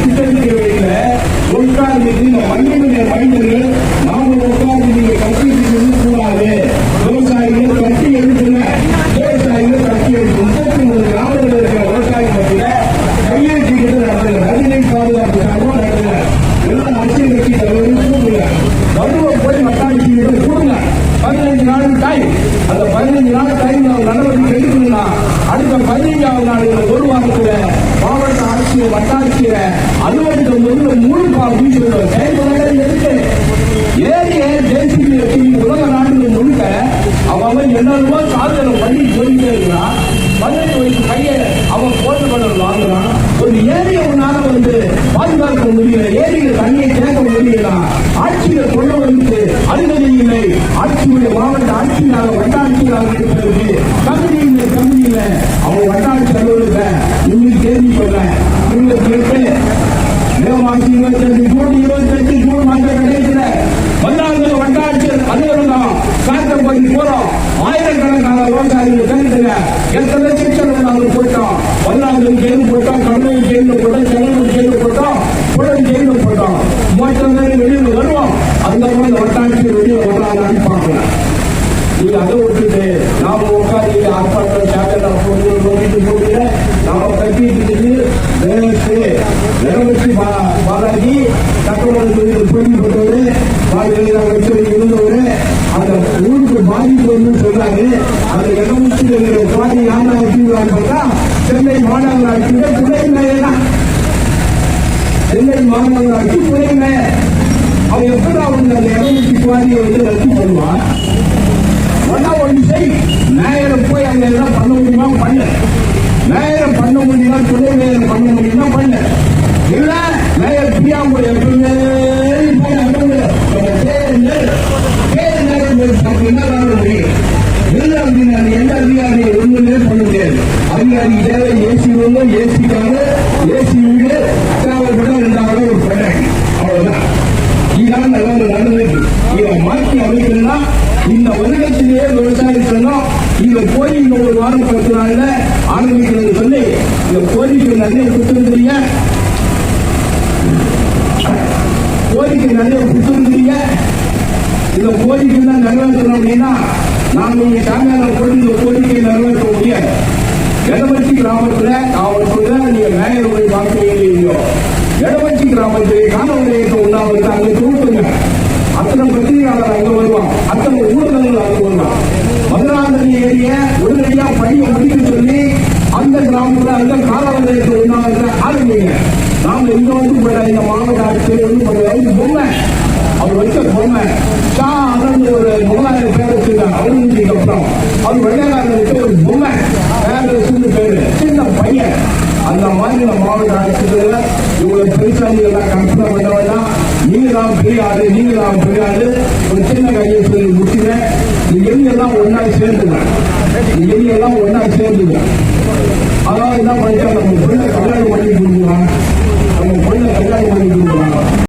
சித்தரிக்க வைக்கிற உட்கார்ந்து இந்த மண்ணினுடைய மனிதர்கள் நாம உட்கார்ந்து நீங்க விவசாயிகள் கட்டி எழுதுன விவசாயிகள் கட்டி எழுது முப்பத்தி மூணு கிராமங்கள் இருக்கிற விவசாயி மத்தியில கையெழுத்து நடத்துகிற நதிநீர் எல்லாம் அரசியல் கட்சி தலைவர்கள் கூப்பிடுங்க மருத்துவ போய் மட்டாட்சி கூப்பிடுங்க பதினைஞ்சு நாள் டைம் அந்த பதினைஞ்சு நாள் டைம் நடவடிக்கை எடுக்கணும்னா அடுத்த பதினைஞ்சாவது நாள் ஒரு வாரத்தில் மாவட்ட ஆட்சியர் வட்டாட்சியர் அலுவலகம் வந்து மூணு பாவம் செயல்பட இருக்கு ஏரிய தேசிய உலக நாடுகள் முழுக்க அவன் என்னென்னமோ சாதனை பண்ணி சொல்லிட்டே இருக்கிறான். பதினெட்டு வயசு பையன் அவன் போட்டு பண்ண வாங்குறான். ஒரு ஏரியை உன்னால வந்து பாதுகாக்க முடியல. ஏரிய தண்ணியை கேட்க முடியல. ஆட்சியை கொண்டு வந்து அனுமதி இல்லை. ஆட்சியுடைய மாவட்ட ஆட்சியாக வட்டாட்சியாக இருக்கிறது. உங்களுக்கு கேட்டு தேவமாசி இருபத்தி ஜூன் இருபத்தி ரெண்டு ஜூன் மாத கடைசியில வந்தாங்க வட்டாட்சியர் அலுவலகம் காத்தப்பள்ளி போறோம் ஆயிரக்கணக்கான விவசாயிகள் எத்தனை லட்சம் நாங்கள் போட்டோம் வல்லாங்க ஜெயிலு போட்டோம் கண்ணூர் ஜெயிலு போட்டோம் செங்கலூர் ஜெயிலு போட்டோம் புடன் ஜெயிலு போட்டோம் மொத்தம் வெளியில் வருவோம் அந்த மாதிரி வட்டாட்சியர் வெளியில் வர்றாங்கன்னு பார்க்கலாம் நீங்க அதை விட்டுட்டு நாம உட்காந்து ஆர்ப்பாட்டம் சாட்டை போட்டு போட்டு போட்டு கட்டிட்டு வேலைக்கு பாலாஜி தக்கவர்கள் தொழில் போட்டி போட்டவரு பாலியல் வச்சு இருந்தவர் அந்த ஊருக்கு பாதிப்பு வந்து சொல்றாரு. அந்த இடமுச்சு பாதி யாரா வச்சுருவாங்க பார்த்தா சென்னை மாநகராட்சியில துணை மேயர் தான். சென்னை மாநகராட்சி துணை மேயர். அவன் எப்படி அவங்க அந்த இடமுச்சு பாதியை வந்து ரத்து பண்ணுவான் ஒன்னா ஒன்று செய். நேரம் போய் அங்க என்ன பண்ண முடியுமா? பண்ண நேரம் பண்ண முடியுமா? துணை நேரம் பண்ண முடியுமா? பண்ண போய் அங்க என்ன பண்ண முடியாது. ஏசி ஏசி ஏசி வீடு ஒரு மாற்றி இந்த வாரம் பத்து நாள்ல ஆரம்பிக்கிறது சொல்லி இந்த கோரிக்கை நிறைய கோரிக்கை நல்ல கொடுத்துருந்தீங்க இந்த கோரிக்கை தான் நிறைவேற்றணும் அப்படின்னா நாம் இங்க சாயங்காலம் போட்டு இந்த கோரிக்கையை நிறைவேற்ற முடியாது எடமச்சி கிராமத்துல காவல்துறை நீங்க மேயர் போய் பார்க்க வேண்டியோ எடமச்சி கிராமத்திலே இயக்கம் உண்டாவது அங்க தூக்குங்க அத்தனை பத்திரிகையாளர் அங்க வருவான் அத்தனை ஊடகங்கள் அங்க வருவான் மதுராந்தரி ஏரிய உடனடியாக பணியை முடிக்க சொல்லி அந்த கிராமத்துல அந்த காலவரையத்தை உண்டாவது ஆரம்பிங்க. நாம எங்க வந்து போயிடாதீங்கம்மா இந்த மாவட்ட ஆட்சியர் வந்து போயிட அவர் வச்ச பொம்மை ஷா அதான் ஒரு முகலாய பேர் வச்சிருக்காங்க அவருக்கு அப்புறம் அவர் வெள்ளைக்காரன் ஒரு பொம்மை பேரரசுன்னு பேரு சின்ன பையன் அந்த மாதிரி நம்ம மாவட்ட அரசுல இவ்வளவு பெருசாலிகள்லாம் கற்பனை பண்ண வேண்டாம் நீங்க தான் பெரிய ஆளு நீங்க தான் பெரிய ஆளு ஒரு சின்ன கையை சொல்லி முடிச்சுங்க நீங்க எல்லாம் ஒன்னா சேர்ந்துங்க நீங்க எல்லாம் ஒன்னா சேர்ந்துங்க அதாவது என்ன பண்ணிட்டா நம்ம பிள்ளை கல்யாணம் பண்ணி கொடுக்கலாம் நம்ம பிள்ளை கல்யாணம் பண்ணி கொடுக்கலாம்